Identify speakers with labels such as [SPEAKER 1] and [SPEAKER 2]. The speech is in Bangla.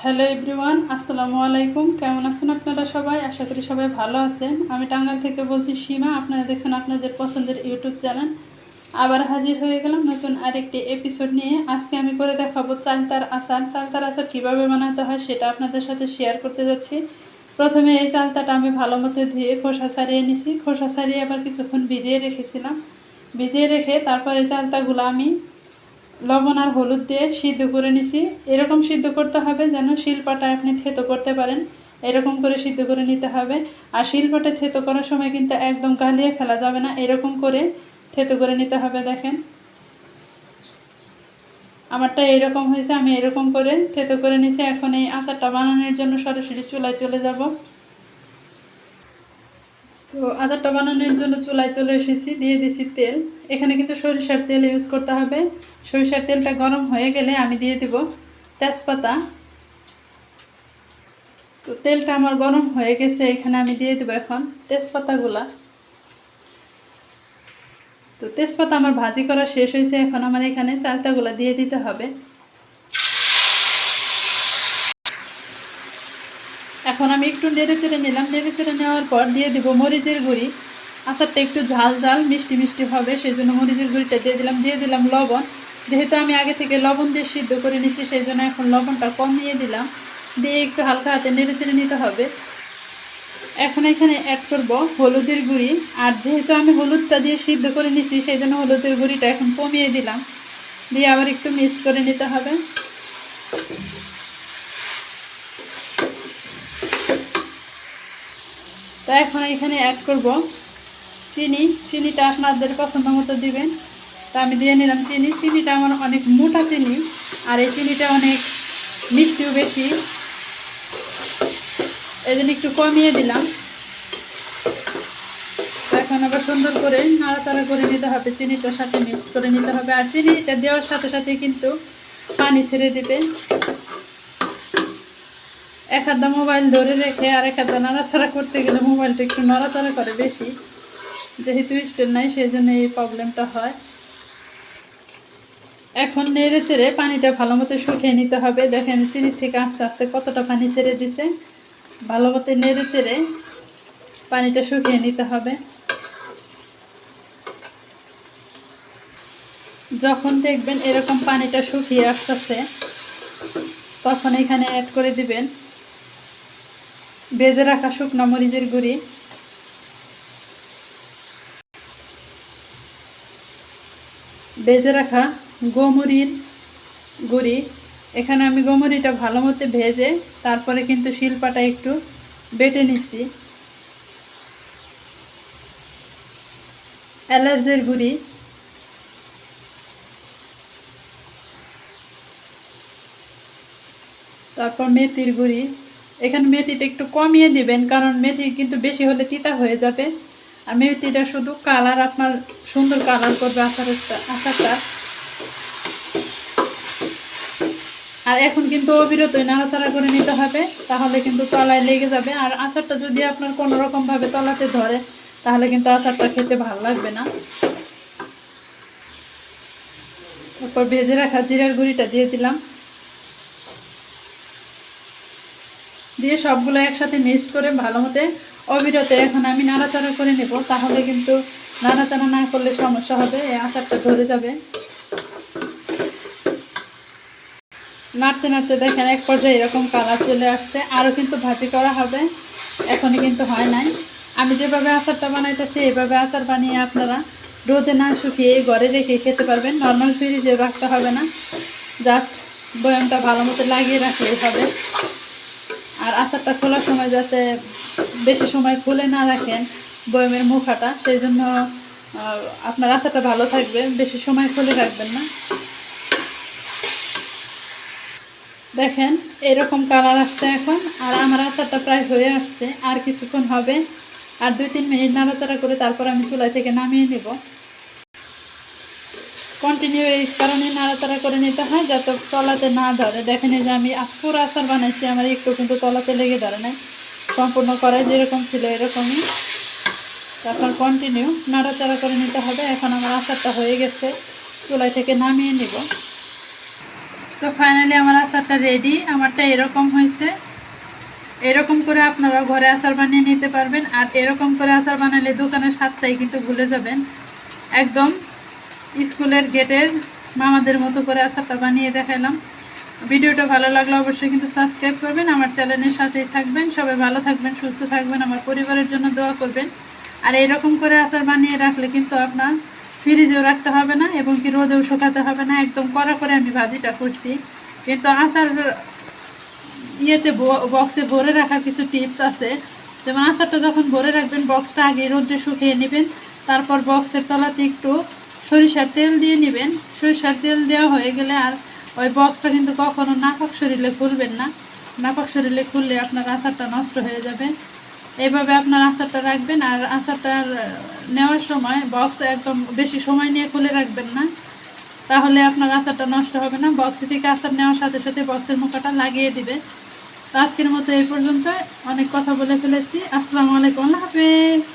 [SPEAKER 1] হ্যালো এভরিওয়ান আসসালামু আলাইকুম। কেমন আছেন আপনারা সবাই? আশা করি সবাই ভালো আছেন। আমি টাঙ্গাল থেকে বলছি সীমা। আপনারা দেখছেন আপনাদের পছন্দের ইউটিউব চ্যানেল। আবার হাজির হয়ে গেলাম নতুন আরেকটি এপিসোড নিয়ে। আজকে আমি করে দেখাবো চালতার আচার। চালতার আচার কীভাবে বানাতে হয় সেটা আপনাদের সাথে শেয়ার করতে যাচ্ছি। প্রথমে এই চালতাটা আমি ভালো মতো ধুয়ে খোসা ছাড়িয়ে নিছি। খোসা ছাড়িয়ে আবার কিছুক্ষণ ভিজিয়ে রেখেছিলাম। ভিজিয়ে রেখে তারপরে চালতাগুলো আমি লবণ আর হলুদ দিয়ে সিদ্ধ করে নিছি। এরকম সিদ্ধ করতে হবে যেন শিলপাটা আপনি থেতো করতে পারেন। এরকম করে সিদ্ধ করে নিতে হবে। আর শিলপাটে থেতো করার সময় কিন্তু একদম গালিয়ে ফেলা যাবে না। এরকম করে থেতো করে নিতে হবে, দেখেন। আমারটা এরকম হয়েছে, আমি এরকম করে থেতো করে নিছি। এখন এই আচারটা বানানোর জন্য সরাসরি চুলায় চলে যাব। তো আচারটা বানানোর জন্য চুলায় চলে এসেছি, দিয়ে দিছি তেল। এখানে কিন্তু সরিষার তেল ইউজ করতে হবে। সরিষার তেলটা গরম হয়ে গেলে আমি দিয়ে দিব তেজপাতা। তো তেলটা আমার গরম হয়ে গেছে, এখানে আমি দিয়ে দেবো এখন তেজপাতাগুলা। তো তেজপাতা আমার ভাজি করা শেষ হয়েছে, এখন আমার এখানে চালটাগুলা দিয়ে দিতে হবে। এখন আমি একটু নেড়ে চেড়ে নিলাম। নেড়ে চেড়ে নেওয়ার পর দিয়ে দিব মরিচের গুঁড়ি। আচারটা একটু ঝাল ঝাল, মিষ্টি মিষ্টি হবে সেই জন্য মরিচের গুঁড়িটা দিয়ে দিলাম। দিয়ে দিলাম লবণ। যেহেতু আমি আগে থেকে লবণ দিয়ে সিদ্ধ করে নিচ্ছি সেই জন্য এখন লবণটা কমিয়ে দিলাম। দিয়ে একটু হালকা হাতে নেড়ে চেড়ে নিতে হবে। এখন এখানে অ্যাড করব হলুদের গুঁড়ি। আর যেহেতু আমি হলুদটা দিয়ে সিদ্ধ করে নিছি সেই জন্য হলুদের গুঁড়িটা এখন কমিয়ে দিলাম। দিয়ে আবার একটু মিক্সড করে নিতে হবে। তো এখন এখানে অ্যাড করব। চিনি, চিনিটা আপনাদের পছন্দ মতো দিবেন। তো আমি দিয়ে নিলাম চিনি। চিনিটা আমার অনেক মোটা চিনি, আর এই চিনিটা অনেক মিষ্টিও বেশি। এই জন্য একটু কমিয়ে দিলাম। এখন আবার সুন্দর করে নাড়াচাড়া করে নিতে হবে। চিনিটার সাথে মিক্স করে নিতে হবে। আর চিনিটা দেওয়ার সাথে সাথে কিন্তু পানি ছেড়ে দিবে এক হাতে মোবাইল ধরে রেখে আর এক হাতে নাড়াচাড়া করতে গেলে মোবাইলটা একটু নাড়াচাড়া করে বেশি। যেহেতু স্টেল নাই সেই জন্য এই প্রবলেমটা হয়। এখন নেড়ে চেড়ে পানিটা ভালো মতো শুকিয়ে নিতে হবে। দেখেন চিনি থেকে আস্তে আস্তে কতটা পানি ছেড়ে দিছে। ভালো মতো নেড়ে চেড়ে পানিটা শুকিয়ে নিতে হবে। যখন দেখবেন এরকম পানিটা শুকিয়ে আসতেছে, তখন এখানে অ্যাড করে দিবেন। ভেজে রাখা শুকনো মরিচের গুঁড়ি। বেজে রাখা গোমরির গুঁড়ি। এখানে আমি গোমরিটা ভালো মতো ভেজে তারপরে কিন্তু শিলপাটা একটু বেটে নিচ্ছি। এলাচের গুঁড়ি। তারপর মেথির গুঁড়ি। এখানে মেথিটা একটু কমিয়ে দিবেন, কারণ মেথি কিন্তু বেশি হলে তিতা হয়ে যাবে। আর মেথিটা শুধু কালার, আপনার সুন্দর কালার করবে আচারটা। আর এখন কিন্তু অবিরতই নাড়াচাড়া করে নিতে হবে, তাহলে কিন্তু তলায় লেগে যাবে। আর আচারটা যদি আপনার কোনো রকমভাবে তলাতে ধরে, তাহলে কিন্তু আচারটা খেতে ভালো লাগবে না। তারপর ভেজে রাখা জিরার গুঁড়িটা দিয়ে দিলাম। দিয়ে সবগুলো একসাথে মিক্সড করে ভালো মতো অবিরতে এখন আমি নাড়াচাড়া করে নেব। তাহলে কিন্তু নাড়াচাড়া না করলে সমস্যা হবে, এই আচারটা ধরে যাবে। নাড়তে নাড়তে দেখেন এক পর্যায়ে এরকম কালার চলে আসছে। আরও কিন্তু ভাজি করা হবে। এখনই কিন্তু হয় নাই। আমি যেভাবে আচারটা বানাইতেছি এইভাবে আচার বানিয়ে আপনারা রোদে না শুকিয়ে ঘরে রেখে খেতে পারবেন। নর্মাল ফ্রিজে রাখতে হবে না। জাস্ট বয়ামটা ভালো মতো লাগিয়ে রাখলেই হবে। আর আচারটা খোলার সময় যাতে বেশি সময় খুলে না রাখেন বয়মের মুখাটা, সেই জন্য আপনার আচারটা ভালো থাকবে, বেশি সময় খুলে রাখবেন না। দেখেন, এরকম কালার আসছে এখন, আর আমার আচারটা প্রায় হয়ে আসছে, আর কিছুক্ষণ হবে। আর দুই তিন মিনিট নাড়াচাড়া করে তারপর আমি চুলাই থেকে নামিয়ে নেব। কন্টিনিউ এই কারণে নাড়াচাড়া করে নিতে হয়, যাতে তলাতে না ধরে। দেখেন যে আমি আজ পুরো আচার বানাইছি, আমার একটু কিন্তু তলাতে লেগে ধরে নাই। সম্পূর্ণ করাই যেরকম ছিল এরকমই। তারপর কন্টিনিউ নাড়াচাড়া করে নিতে হবে। এখন আমার আচারটা হয়ে গেছে চুলাই থেকে নামিয়ে নিব। তো ফাইনালি আমার আচারটা রেডি আমারটা এরকম হয়েছে। এরকম করে আপনারা ঘরে আচার বানিয়ে নিতে পারবেন। আর এরকম করে আচার বানালে দোকানের স্বাদটাই কিন্তু ভুলে যাবেন। একদম স্কুলের গেটের মামাদের মতো করে আচারটা বানিয়ে দেখালাম। ভিডিওটা ভালো লাগলে অবশ্যই কিন্তু সাবস্ক্রাইব করবেন, আমার চ্যানেলের সাথেই থাকবেন। সবাই ভালো থাকবেন, সুস্থ থাকবেন, আমার পরিবারের জন্য দোয়া করবেন। আর এরকম করে আচার বানিয়ে রাখলে কিন্তু আপনার ফ্রিজেও রাখতে হবে না এবং কি রোদেও শুকাতে হবে না। একদম কড়া করে আমি ভাজিটা করছি। কিন্তু আচার ইয়েতে বক্সে ভরে রাখার কিছু টিপস আছে। যেমন আচারটা যখন ভরে রাখবেন, বক্সটা আগে রোদ্রে শুকিয়ে নেবেন। তারপর বক্সের তলাতে একটু সরিষার তেল দিয়ে নেবেন। সরিষার তেল দেওয়া হয়ে গেলে আর ওই বক্সটা কিন্তু কখনো নাপাক শরীরে খুলবেন না। নাপাক শরীরে খুললে আপনার আচারটা নষ্ট হয়ে যাবে। এইভাবে আপনার আচারটা রাখবেন আর আচারটা নেওয়ার সময় বক্স একদম বেশি সময় নিয়ে খুলে রাখবেন না। তাহলে আপনার আচারটা নষ্ট হবে না। বক্স থেকে আচার নেওয়ার সাথে সাথে বক্সের মুখাটা লাগিয়ে দিবে। তো আজকের মতো এই পর্যন্ত। অনেক কথা বলে ফেলেছি। আসসালামু আলাইকুম। আল্লাহ হাফেজ।